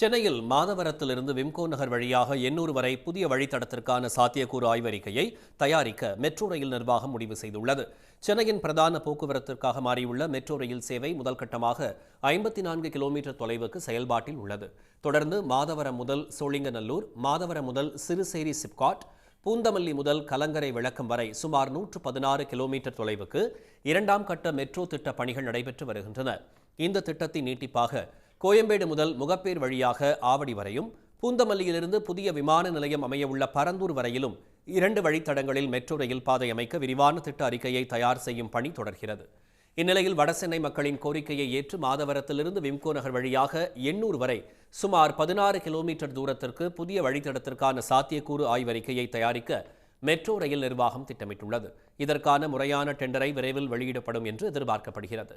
சென்னையில் மாதவரத்திலிருந்து விம்கோ நகர் வழியாக எண்ணூர் வரை புதிய வழித்தடத்திற்கான சாத்தியக்கூறு ஆய்வறிக்கையை தயாரிக்க மெட்ரோ ரயில் நிர்வாகம் முடிவு செய்துள்ளது. சென்னையின் பிரதான போக்குவரத்திற்காக மாறியுள்ள மெட்ரோ ரயில் சேவை முதல் கட்டமாக ஐம்பத்தி நான்கு கிலோமீட்டர் தொலைவுக்கு செயல்பாட்டில் உள்ளது. தொடர்ந்து மாதவரம் முதல் சோழிங்கநல்லூர் மாதவரம் முதல் சிறுசேரி சிப்காட் பூந்தமல்லி முதல் கலங்கரை விளக்கம் வரை சுமார் நூற்று பதினாறு கிலோமீட்டர் தொலைவுக்கு இரண்டாம் கட்ட மெட்ரோ திட்ட பணிகள் நடைபெற்று வருகின்றன. இந்த திட்டத்தின் நீட்டிப்பாக கோயம்பேடு முதல் முகப்பேர் வழியாக ஆவடி வரையும் பூந்தமல்லியிலிருந்து புதிய விமான நிலையம் அமையவுள்ள பரந்தூர் வரையிலும் இரண்டு வழித்தடங்களில் மெட்ரோ ரயில் பாதை அமைக்க விரிவான திட்ட அறிக்கையை தயார் செய்யும் பணி தொடர்கிறது. இந்நிலையில் வடசென்னை மக்களின் கோரிக்கையை ஏற்று மாதவரத்திலிருந்து விம்கோ நகர் வழியாக எண்ணூர் வரை சுமார் பதினாறு கிலோமீட்டர் தூரத்திற்கு புதிய வழித்தடத்திற்கான சாத்தியக்கூறு ஆய்வறிக்கையை தயாரிக்க மெட்ரோ ரயில் நிர்வாகம் திட்டமிட்டுள்ளது. இதற்கான முறையான டெண்டரை விரைவில் வெளியிடப்படும் என்று எதிர்பார்க்கப்படுகிறது.